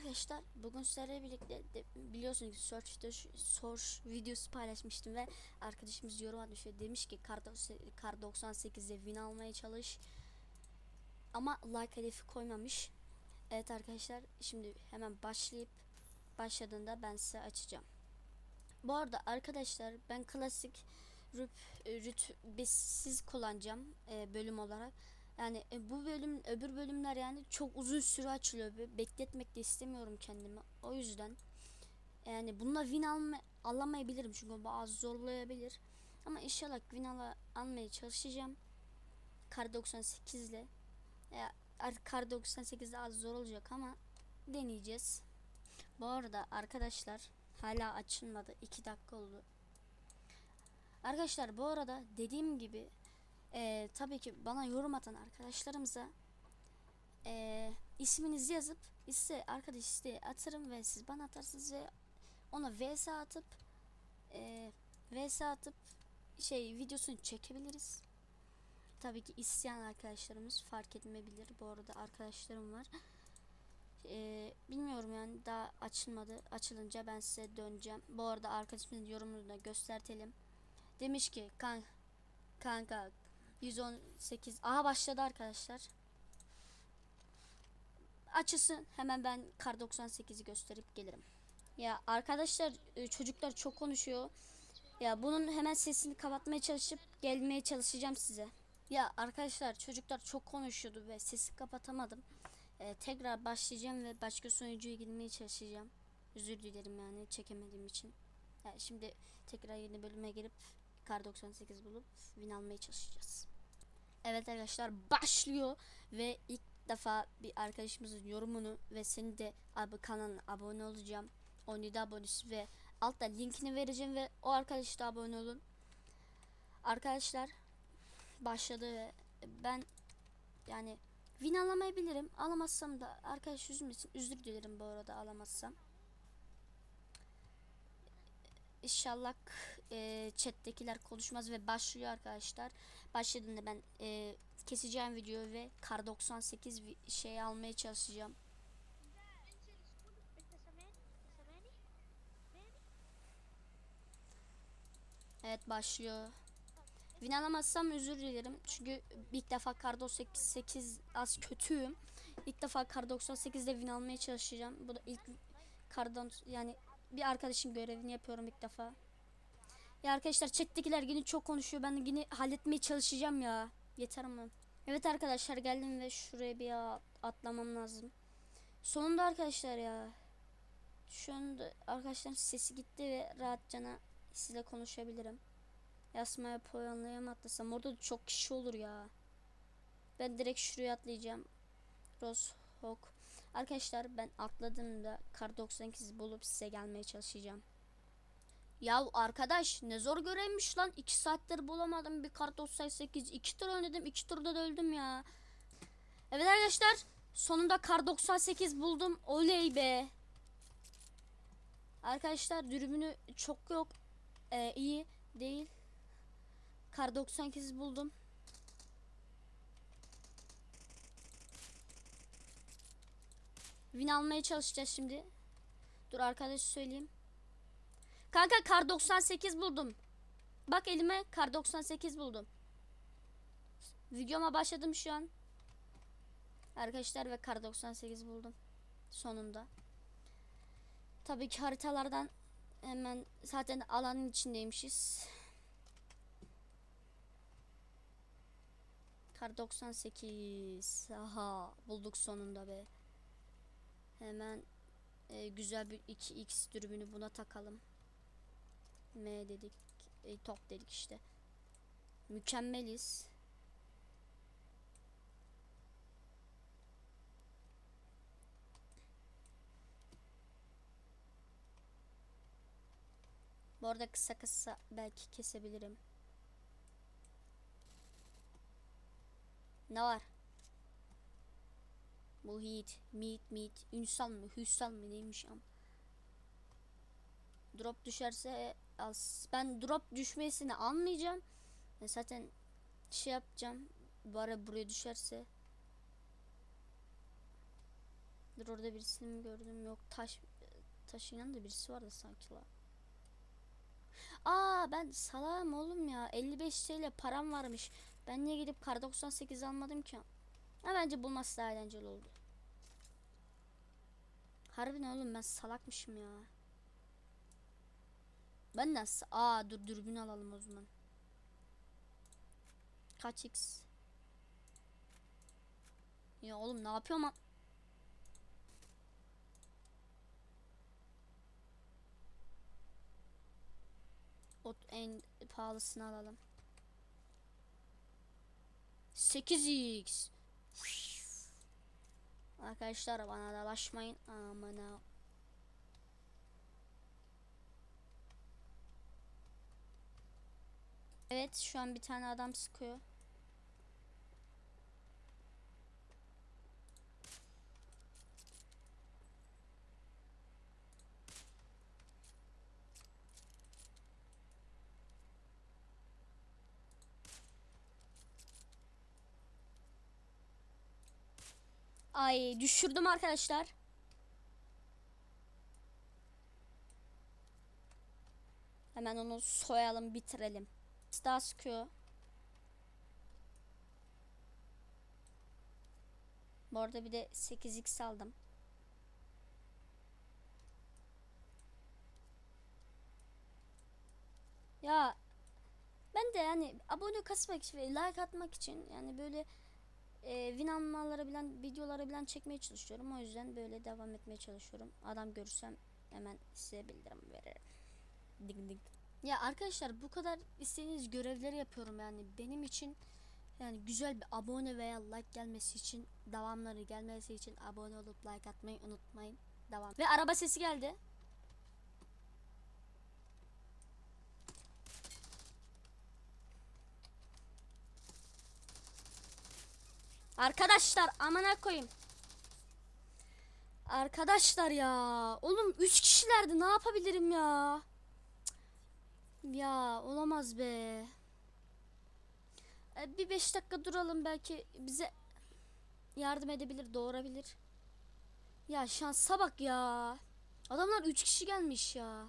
arkadaşlar bugün sizlerle birlikte de, biliyorsunuz ki search, search videosu paylaşmıştım ve arkadaşımız yorum atmış ve demiş ki kar, kar 98'de win almaya çalış ama like hedefi koymamış. Evet arkadaşlar şimdi hemen başlayıp başladığında ben size açacağım. Bu arada arkadaşlar ben klasik rüt, rütbesiz kullanacağım e, bölüm olarak. Yani e, bu bölüm öbür bölümler yani çok uzun süre açılıyor. Be- Bekletmek de istemiyorum kendimi. O yüzden yani bununla win alma, alamayabilirim çünkü bazı zorlayabilir. Ama inşallah win ala, almaya çalışacağım. Kar 98 ile. Kar 98'de az zor olacak ama deneyeceğiz. Bu arada arkadaşlar hala açılmadı. 2 dakika oldu. Arkadaşlar bu arada dediğim gibi ee, tabii ki bana yorum atan arkadaşlarımıza ee, isminizi yazıp iste arkadaş isteği atarım ve siz bana atarsınız ve ona vs atıp ee, vs atıp şey videosunu çekebiliriz. Tabii ki isteyen arkadaşlarımız fark etmeyebilir. Bu arada arkadaşlarım var. Ee, bilmiyorum yani daha açılmadı. Açılınca ben size döneceğim. Bu arada arkadaşımızın yorumunu da göstertelim. Demiş ki kan kanka 118 aha başladı arkadaşlar. Açısın hemen ben kar 98'i gösterip gelirim. Ya arkadaşlar e, çocuklar çok konuşuyor. Ya bunun hemen sesini kapatmaya çalışıp gelmeye çalışacağım size. Ya arkadaşlar çocuklar çok konuşuyordu ve sesi kapatamadım. Ee, tekrar başlayacağım ve başka sunucuya girmeye çalışacağım. Özür dilerim yani çekemediğim için. Yani şimdi tekrar yeni bölüme girip kar 98 bulup win almaya çalışacağız. Evet arkadaşlar başlıyor ve ilk defa bir arkadaşımızın yorumunu ve senin de abi kanalına abone olacağım. 17 abonesi ve altta linkini vereceğim ve o arkadaş da abone olun. Arkadaşlar başladı ve ben yani win alamayabilirim. Alamazsam da arkadaş üzülmesin. Özür dilerim bu arada alamazsam. İnşallah e, chat'tekiler konuşmaz ve başlıyor arkadaşlar. Başladığında ben e, keseceğim videoyu ve kar 98 şey almaya çalışacağım. Evet başlıyor. Win alamazsam özür dilerim. Çünkü ilk defa kar 98 az kötüyüm. İlk defa kar 98'de win almaya çalışacağım. Bu da ilk kardan yani bir arkadaşın görevini yapıyorum ilk defa. Ya arkadaşlar chat'tekiler yine çok konuşuyor. Ben yine halletmeye çalışacağım ya. Yeter ama. Evet arkadaşlar geldim ve şuraya bir at- atlamam lazım. Sonunda arkadaşlar ya. Şu anda arkadaşların sesi gitti ve rahatçana sizle konuşabilirim. Yasmaya Polonya'ya mı atlasam? Orada da çok kişi olur ya. Ben direkt şuraya atlayacağım. Roshok. Arkadaşlar ben atladığımda kar 98 bulup size gelmeye çalışacağım. Ya arkadaş ne zor görevmiş lan. 2 saattir bulamadım bir kar 98. 2 tur oynadım. 2 turda da öldüm ya. Evet arkadaşlar sonunda kar 98 buldum. Oley be. Arkadaşlar dürbünü çok yok. Ee, iyi değil. Kar 98 buldum. Win almaya çalışacağız şimdi. Dur arkadaş söyleyeyim. Kanka kar 98 buldum. Bak elime kar 98 buldum. Videoma başladım şu an. Arkadaşlar ve kar 98 buldum. Sonunda. Tabii ki haritalardan hemen zaten alanın içindeymişiz. Kar 98. Aha bulduk sonunda be. Hemen e, güzel bir 2x dürbünü buna takalım. M dedik. E, top dedik işte. Mükemmeliz. Bu arada kısa kısa belki kesebilirim. Ne var? Muhit, mit, mit, ünsal mı, hüsal mı neymiş am? Drop düşerse. Ben drop düşmesini almayacağım. Ben zaten şey yapacağım. Bari buraya düşerse. Dur orada birisini mi gördüm? Yok taş taşıyan da birisi vardı sanki la. Aa ben salam oğlum ya. 55 TL param varmış. Ben niye gidip kar 98 almadım ki? Ha bence bulması daha eğlenceli oldu. Harbiden oğlum ben salakmışım ya. Ben nasıl? Aa dur dürbün alalım o zaman. Kaç x? Ya oğlum ne yapıyorum lan? O en pahalısını alalım. 8x. Arkadaşlar bana dalaşmayın. Amına. Evet şu an bir tane adam sıkıyor. Ay düşürdüm arkadaşlar. Hemen onu soyalım bitirelim. Daha sıkıyor. Bu arada bir de 8x aldım. Ya ben de yani abone kasmak için ve like atmak için yani böyle e, win almaları bilen videoları bilen çekmeye çalışıyorum. O yüzden böyle devam etmeye çalışıyorum. Adam görürsem hemen size bildirim veririm. Ding ding. Ya arkadaşlar bu kadar istediğiniz görevleri yapıyorum yani benim için yani güzel bir abone veya like gelmesi için devamları gelmesi için abone olup like atmayı unutmayın. Devam. Ve araba sesi geldi. Arkadaşlar amına koyayım. Arkadaşlar ya. Oğlum 3 kişilerdi ne yapabilirim ya? Ya olamaz be. E, Bir 5 dakika duralım belki bize yardım edebilir, doğurabilir. Ya şansa bak ya. Adamlar 3 kişi gelmiş ya.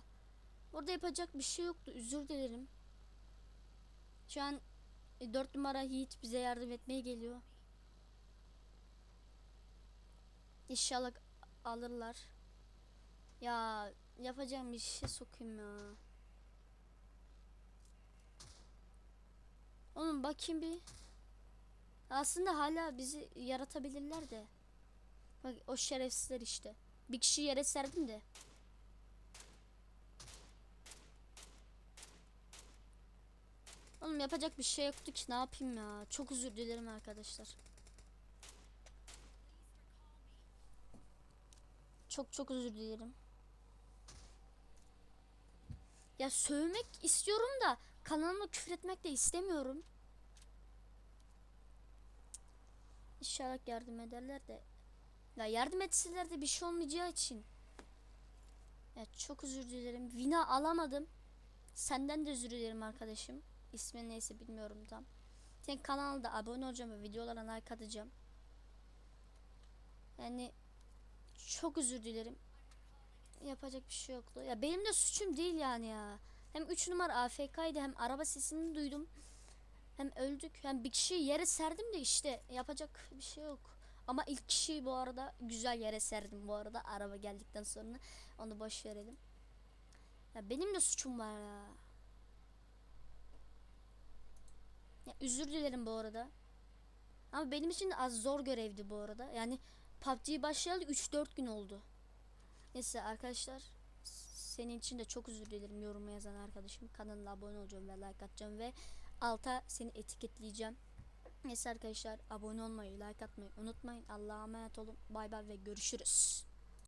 Orada yapacak bir şey yoktu. Özür dilerim. Şu an 4 numara Yiğit bize yardım etmeye geliyor. İnşallah alırlar. Ya yapacağım bir şey sokayım ya. Oğlum bakayım bir. Aslında hala bizi yaratabilirler de. Bak o şerefsizler işte. Bir kişi yere serdim de. Oğlum yapacak bir şey yoktu ki ne yapayım ya. Çok özür dilerim arkadaşlar. Çok çok özür dilerim. Ya sövmek istiyorum da kanalıma küfür etmek de istemiyorum. İnşallah yardım ederler de. Ya yardım etseler de bir şey olmayacağı için. Ya çok özür dilerim. Vina alamadım. Senden de özür dilerim arkadaşım. İsmin neyse bilmiyorum tam. Senin kanalda abone olacağım ve videolara like atacağım. Yani çok özür dilerim. Yapacak bir şey yoktu. Ya benim de suçum değil yani ya. Hem 3 numara AFK'ydı hem araba sesini duydum. Hem öldük hem bir kişiyi yere serdim de işte yapacak bir şey yok. Ama ilk kişiyi bu arada güzel yere serdim bu arada araba geldikten sonra onu boş verelim. Ya benim de suçum var ya. Ya özür dilerim bu arada. Ama benim için az zor görevdi bu arada. Yani PUBG'yi başlayalı 3-4 gün oldu. Neyse arkadaşlar senin için de çok özür dilerim yoruma yazan arkadaşım. Kanalına abone olacağım ve like atacağım ve alta seni etiketleyeceğim. Neyse arkadaşlar abone olmayı, like atmayı unutmayın. Allah'a emanet olun. Bay bay ve görüşürüz.